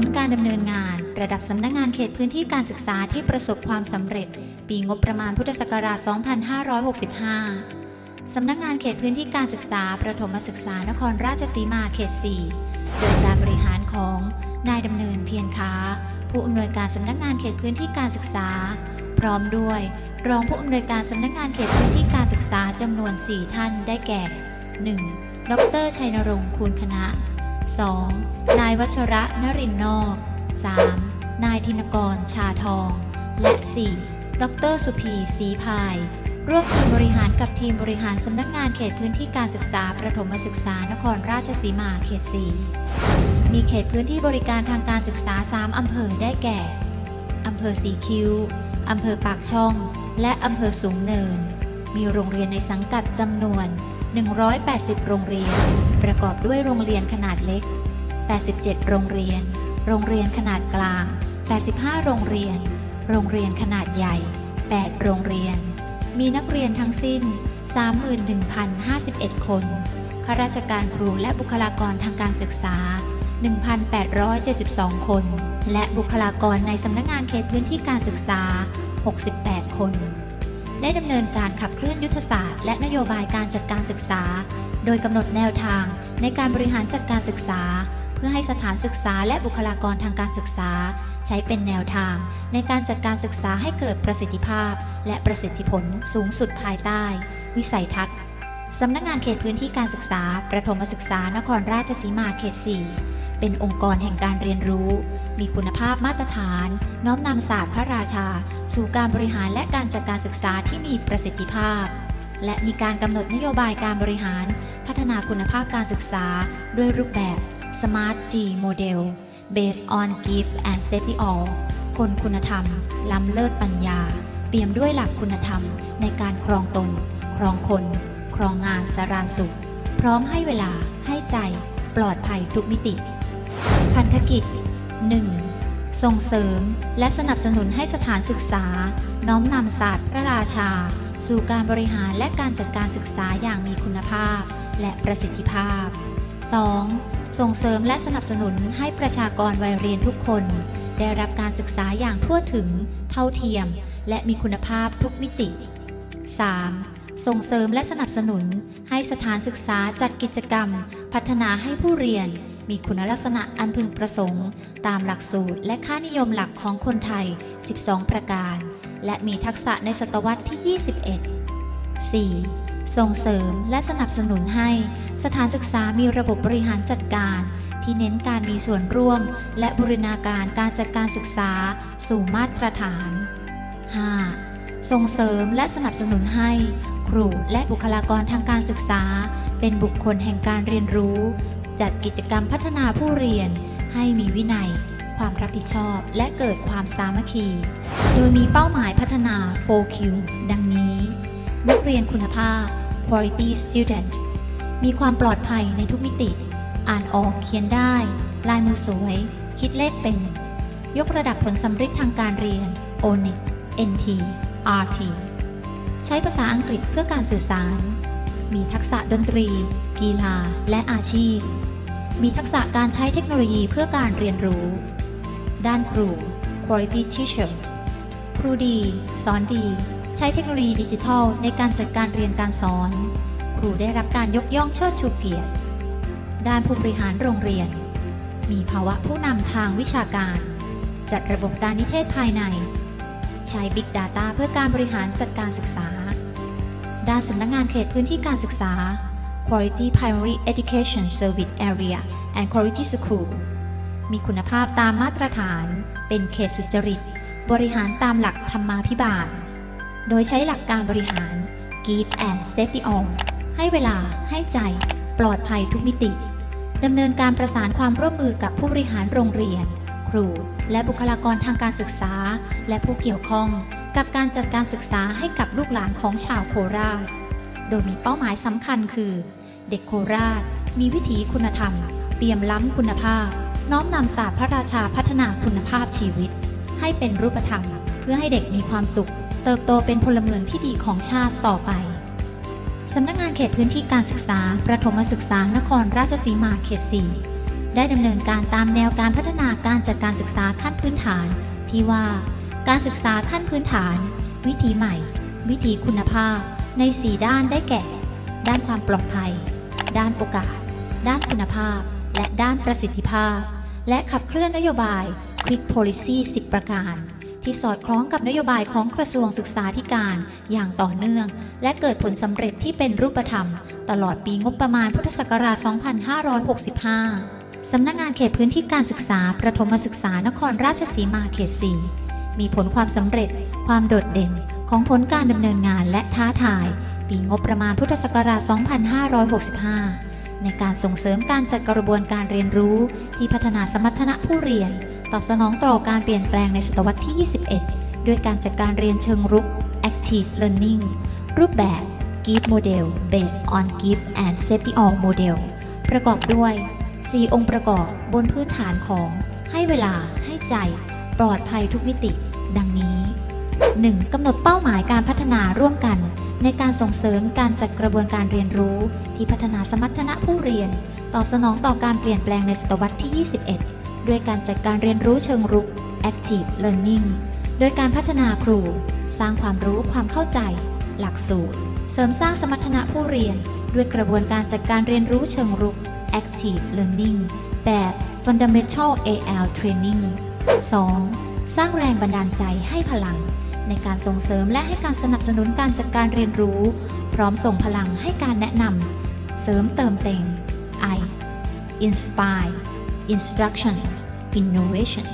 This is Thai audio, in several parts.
ลการดำเนินงาน ระดับสำนักงานเขตพื้นที่การศึกษาที่ประสบความสำเร็จ ปีงบประมาณพุทธศักราช 2565 สำนักงานเขตพื้นที่การศึกษา ประถมศึกษานครราชสีมาเขต 4 โดยการบริหารของนายดำเนินเพียรค้า ผู้อำนวยการสำนักงานเขตพื้นที่การศึกษา พร้อมด้วย รองผู้อำนวยการสำนักงานเขตพื้นที่การศึกษาจำนวน 4 ท่านได้แก่ 1. ดรชัยนรงค์คูณคณะ 2. นายวัชระนรินนอก 3. นายธินกรชาทอง และ 4. ดรสุพีศรีพาย ร่วมทีมบริหารกับทีมบริหารสำนักงานเขตพื้นที่การศึกษาประถมศึกษานครราชสีมาเขต 4 มีเขตพื้นที่บริการทางการศึกษา 3 อำเภอได้แก่ อำเภอสีคิ้ว อำเภอปากช่อง และอำเภอสูงเนิน มีโรงเรียนในสังกัดจำนวน 180 โรงเรียน ประกอบด้วยโรงเรียนขนาดเล็ก 87 โรงเรียน โรงเรียนขนาดกลาง 85 โรงเรียน โรงเรียนขนาดใหญ่ 8 โรงเรียน มีนักเรียนทั้งสิ้น 31,051 คน ข้าราชการครูและบุคลากรทางการศึกษา 1,872 คน และบุคลากรในสำนักงานเขตพื้นที่การศึกษา 68 คน ได้ดำเนินการขับเคลื่อนยุทธศาสตร์และนโยบายการจัดการศึกษา โดยกำหนดแนวทางในการบริหารจัดการศึกษา เพื่อให้สถานศึกษาและบุคลากรทางการศึกษา ใช้เป็นแนวทาง ในการจัดการศึกษาให้เกิดประสิทธิภาพ และประสิทธิผลสูงสุดภายใต้ วิสัยทัศน์สำนักงานเขตพื้นที่การศึกษา ประถมศึกษานครราชสีมาเขต 4 เป็นองค์กรแห่งการเรียนรู้ มีคุณภาพมาตรฐาน น้อมนำศาสตร์พระราชา สู่การบริหารและการจัดการศึกษาที่มีประสิทธิภาพ และมีการกำหนดนโยบายการบริหาร พัฒนาคุณภาพการศึกษา ด้วยรูปแบบ Smart G Model based on Give and Safety All คนคุณธรรม ล้ำเลิศปัญญา เปี่ยมด้วยหลักคุณธรรมในการครองตน ครองคน ครองงานสารานสุข พร้อมให้เวลาให้ใจ ปลอดภัยทุกมิติ พันธกิจ 1. ส่งเสริมและสนับสนุนให้สถานศึกษา น้อมนำศาสตร์พระราชา สู่การบริหารและการจัดการศึกษาอย่างมีคุณภาพ และประสิทธิภาพ 2. ส่งเสริมและสนับสนุนให้ประชากรวัยเรียนทุกคน ได้รับการศึกษาอย่างทั่วถึง เท่าเทียม และมีคุณภาพทุกมิติ 3. ส่งเสริมและสนับสนุนให้สถานศึกษาจัดกิจกรรม พัฒนาให้ผู้เรียน มีคุณลักษณะอันพึงประสงค์ ตามหลักสูตรและค่านิยมหลักของคนไทย 12 ประการ และมีทักษะในศตวรรษที่ 21 4. ส่งเสริมและสนับสนุนให้สถานศึกษามีระบบบริหารจัดการ ที่เน้นการมีส่วนร่วม และบูรณาการการจัดการศึกษา สู่มาตรฐาน 5. ส่งเสริมและสนับสนุนให้ครูและบุคลากรทางการศึกษา เป็นบุคคลแห่งการเรียนรู้ จัดกิจกรรมพัฒนาผู้เรียน ให้มีวินัย ความรับผิดชอบ และเกิดความสามัคคี โดยมีเป้าหมายพัฒนา 4Q ดังนี้ นักเรียนคุณภาพ quality student มีความปลอดภัยในทุกมิติ อ่านออกเขียนได้ ลายมือสวย คิดเลขเป็น ยกระดับผลสำฤทธิ์ทางการเรียน ONIT NT RT ใช้ภาษาอังกฤษเพื่อการสื่อสาร มีทักษะดนตรี กีฬา และอาชีพ มีทักษะการใช้เทคโนโลยีเพื่อการเรียนรู้ ด้านครู Quality Teacher ครูดี สอนดี ใช้เทคโนโลยีดิจิทัล ในการจัดการเรียนการสอน ครูได้รับการยกย่องเชิดชูเกียรติ ด้านผู้บริหารโรงเรียน มีภาวะผู้นำทางวิชาการ จัดระบบการนิเทศภายใน ใช้ Big Data เพื่อการบริหารจัดการศึกษา ด้านสำนักงงานเขตพื้นที่การศึกษา Quality Primary Education Service Area and Quality School มีคุณภาพตามมาตรฐาน เป็นเขตสุจริต บริหารตามหลักธรรมาภิบาล โดยใช้หลักการบริหาร Give and Safety All ให้เวลาให้ใจ ปลอดภัยทุกมิติดำเนินการประสานความร่วมมือกับผู้บริหารโรงเรียน ครู และบุคลากรทางการศึกษา และผู้เกี่ยวข้อง กับการจัดการศึกษาให้กับลูกหลานของชาวโคราช โดยมีเป้าหมายสำคัญคือ เด็กโคราช มีวิถีคุณธรรม เปี่ยมล้ำคุณภาพ น้อมนำศาสตร์พระราชาพัฒนาคุณภาพชีวิต ให้เป็นรูปธรรม เพื่อให้เด็กมีความสุข เติบโตเป็นพลเมืองที่ดีของชาติต่อไปสำนักงานเขตพื้นที่การศึกษา ประถมศึกษานครราชสีมาเขต 4 ได้ดำเนินการตามแนวการพัฒนาการจัดการศึกษาขั้นพื้นฐาน ที่ว่าการศึกษาขั้นพื้นฐาน วิธีใหม่ วิธีคุณภาพ ใน 4 ด้านได้แก่ ด้านความปลอดภัย ด้านโอกาส ด้านคุณภาพ และด้านประสิทธิภาพ และขับเคลื่อนนโยบาย Quick Policy 10 ประการ ที่สอดคล้องกับนโยบายของกระทรวงศึกษาธิการอย่างต่อเนื่อง และเกิดผลสำเร็จที่เป็นรูปธรรม ตลอดปีงบประมาณพุทธศักราช 2565 สำนักงานเขตพื้นที่การศึกษา ประถมศึกษานครราชสีมาเขต 4 มีผลความสำเร็จ ความโดดเด่นของผลการดำเนินงานและท้าทาย ปีงบประมาณพุทธศักราช 2565 ในการส่งเสริมการจัดกระบวนการเรียนรู้ที่พัฒนาสมรรถนะผู้เรียน ตอบสนองต่อการเปลี่ยนแปลงในศตวรรษที่ 21 ด้วยการจัดการเรียนเชิงรุก Active Learning รูปแบบ Give Model based on Give and Safety All Model ประกอบด้วย 4 องค์ประกอบบนพื้นฐานของให้เวลาให้ใจ ปลอดภัยทุกมิติ ดังนี้ 1. กำหนดเป้าหมายการพัฒนาร่วมกัน ในการส่งเสริมการจัดกระบวนการเรียนรู้ ที่พัฒนาสมรรถนะผู้เรียน ตอบสนองต่อการเปลี่ยนแปลงในศตวรรษที่ 21 ด้วยการจัดการเรียนรู้เชิงรุก Active Learning โดยการพัฒนาครู สร้างความรู้ความเข้าใจ หลักสูตร เสริมสร้างสมรรถนะผู้เรียน ด้วยกระบวนการจัดการเรียนรู้เชิงรุก Active Learning แบบ Fundamental AL Training 2. สร้างแรงบันดาลใจให้พลัง ในการส่งเสริมและให้การสนับสนุนการจัดการเรียนรู้ พร้อมส่งพลังให้การแนะนำเสริมเติมเต็ม I inspire instruction innovation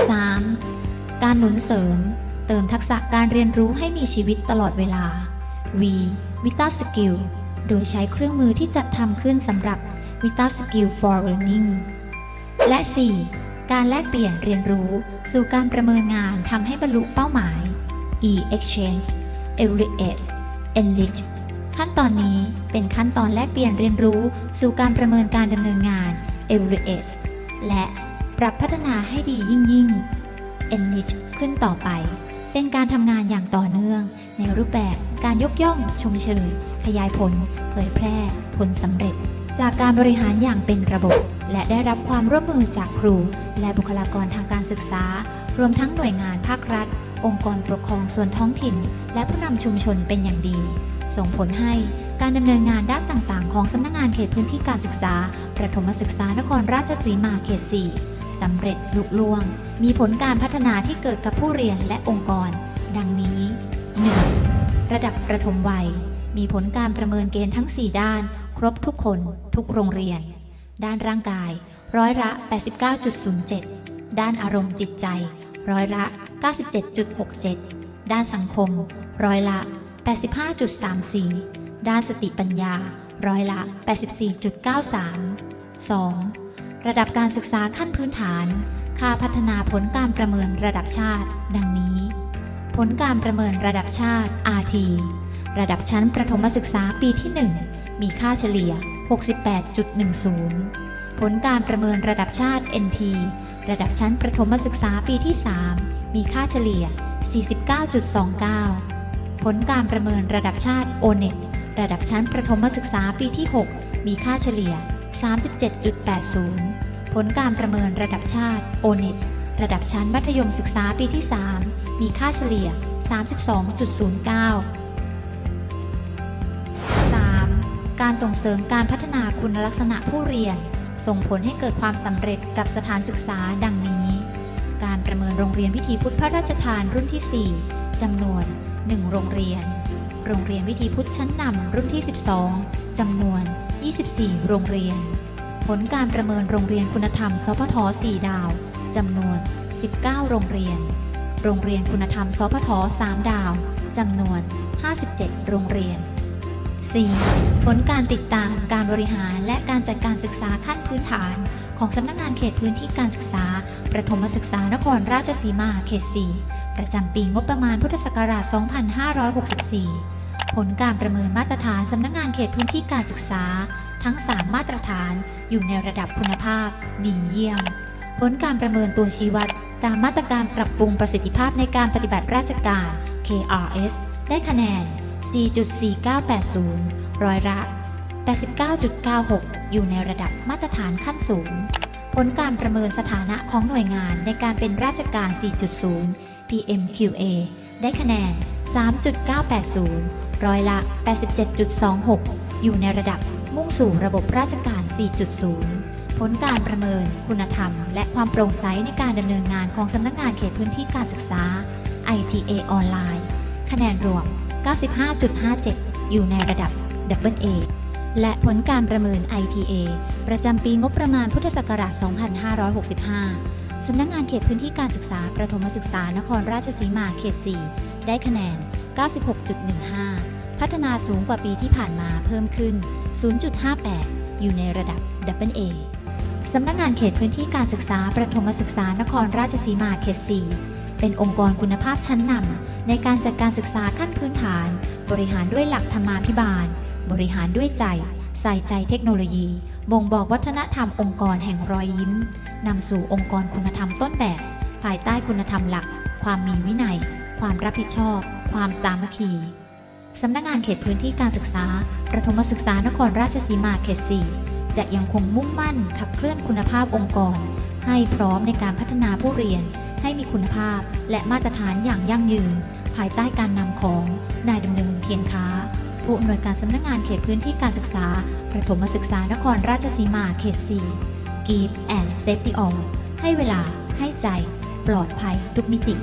3. การหนุนเสริม เติมทักษะการเรียนรู้ให้มีชีวิตตลอดเวลา V Vita Skill โดยใช้เครื่องมือที่จัดทำขึ้นสำหรับ Vita Skill for Learning และ 4. การแลกเปลี่ยนเรียนรู้ สู่การประเมินงานทำให้บรรลุเป้าหมาย E Exchange Evaluate Enrich ขั้นตอนนี้เป็นขั้นตอนแลกเปลี่ยนเรียนรู้สู่การประเมินการดำเนินงาน Evaluate และปรับพัฒนาให้ดียิ่งยิ่ง Enrich ขึ้นต่อไป เป็นการทำงานอย่างต่อเนื่อง ในรูปแบบการยกย่องชมเชยขยายผล เผยแพร่ ผลสำเร็จ จากการบริหารอย่างเป็นระบบ และได้รับความร่วมมือจากครู และบุคลากรทางการศึกษา รวมทั้งหน่วยงานภาครัฐ องค์กรปกครองส่วนท้องถิ่น และผู้นำชุมชนเป็นอย่างดี ส่งผลให้การดำเนินงานด้านต่างๆ ของสำนักงานเขตพื้นที่การศึกษา ประถมศึกษานครราชสีมาเขต 4สำเร็จลุล่วง มีผลการพัฒนาที่เกิดกับผู้เรียนและองค์กร ดังนี้ 1. ระดับประถมวัย มีผลการประเมินเกณฑ์ทั้ง 4 ด้าน ครบทุกคน ทุกโรงเรียน ด้านร่างกาย ร้อยละ 89.07 ด้านอารมณ์จิตใจ ร้อยละ 97.67 ด้านสังคม ร้อยละ 85.34 ด้านสติปัญญา ร้อยละ 84.93 2. ระดับการศึกษาขั้นพื้นฐาน ค่าพัฒนาผลการประเมินระดับชาติ ดังนี้ ผลการประเมินระดับชาติ RT ระดับชั้นประถมศึกษาปีที่ 1 มีค่าเฉลี่ย 68.10 ผลการประเมินระดับชาติ NT ระดับชั้นประถมศึกษาปีที่ 3 มีค่าเฉลี่ย 49.29 ผลการประเมินระดับชาติ ONET ระดับชั้นประถมศึกษาปีที่ 6 มีค่าเฉลี่ย 37.80 ผลการประเมินระดับชาติ ONET ระดับชั้นมัธยมศึกษาปีที่ 3 มีค่าเฉลี่ย 32.09 3. การส่งเสริมการพัฒนาคุณลักษณะผู้เรียน ส่งผลให้เกิดความสำเร็จกับสถานศึกษาดังนี้ การประเมินโรงเรียนวิถีพุทธพระราชทานรุ่นที่ 4จำนวน 1 โรงเรียน โรงเรียนวิถีพุทธชั้นนำรุ่นที่ 12จำนวน 24 โรงเรียน ผลการประเมินโรงเรียนคุณธรรมสพท4ดาวจำนวน 19 โรงเรียน โรงเรียนคุณธรรมสพท3ดาวจำนวน 57 โรงเรียน 4. ผลการติดตามการบริหารและการจัดการศึกษาขั้นพื้นฐาน ของสำนักงานเขตพื้นที่การศึกษา ประถมศึกษานครราชสีมาเขต 4 ประจำปีงบประมาณพุทธศักราช 2564 ผลการประเมินมาตรฐานสำนักงานเขตพื้นที่การศึกษา ทั้ง 3 มาตรฐานอยู่ในระดับคุณภาพดีเยี่ยม ผลการประเมินตัวชี้วัดตามมาตรการปรับปรุงประสิทธิภาพในการปฏิบัติราชการ KRS ได้คะแนน 4.4980 ร้อยละ 89.96 อยู่ในระดับมาตรฐานขั้นสูง ผลการประเมินสถานะของหน่วยงานในการเป็นราชการ 4.0 PMQA ได้คะแนน 3.980 ร้อยละ 87.26 อยู่ในระดับมุ่งสู่ระบบราชการ 4.0 ผลการประเมินคุณธรรม และความโปร่งใสในการดำเนินงานของสำนักงานเขตพื้นที่การศึกษา ITA ออนไลน์ คะแนนรวม 95.57 อยู่ในระดับ Double A และผลการประเมิน ITA ประจำปีงบประมาณพุทธศักราช 2565 สำนักงานเขตพื้นที่การศึกษาประถมศึกษานครราชสีมาเขต 4 ได้คะแนน 96.15 พัฒนาสูงกว่าปีที่ผ่านมาเพิ่มขึ้น 0.58 อยู่ในระดับ Double A สำนักงานเขตพื้นที่การศึกษาประถมศึกษานครราชสีมาเขต 4 เป็นองค์กรคุณภาพชั้นนำในการจัดการศึกษาขั้นพื้นฐาน บริหารด้วยหลักธรรมาภิบาล บริหารด้วยใจ ใส่ใจเทคโนโลยี บ่งบอกวัฒนธรรมองค์กรแห่งรอยยิ้มนำสู่องค์กรคุณธรรมต้นแบบ ภายใต้คุณธรรมหลัก ความมีวินัย ความรับผิดชอบ ความสามัคคีสำนักงานเขตพื้นที่การศึกษา ประถมศึกษานครราชสีมาเขต 4 จะยังคงมุ่งมั่นขับเคลื่อนคุณภาพองค์กร ให้พร้อมในการพัฒนาผู้เรียน ให้มีคุณภาพและมาตรฐานอย่างยั่งยืน ภายใต้การนำของนายดำเนินเพียรค้า ผู้อำนวยการสำนักงานเขตพื้นที่การศึกษา ประถมศึกษานครราชสีมาเขต 4 Give and Safety All ให้เวลาให้ใจ ปลอดภัยทุกมิติ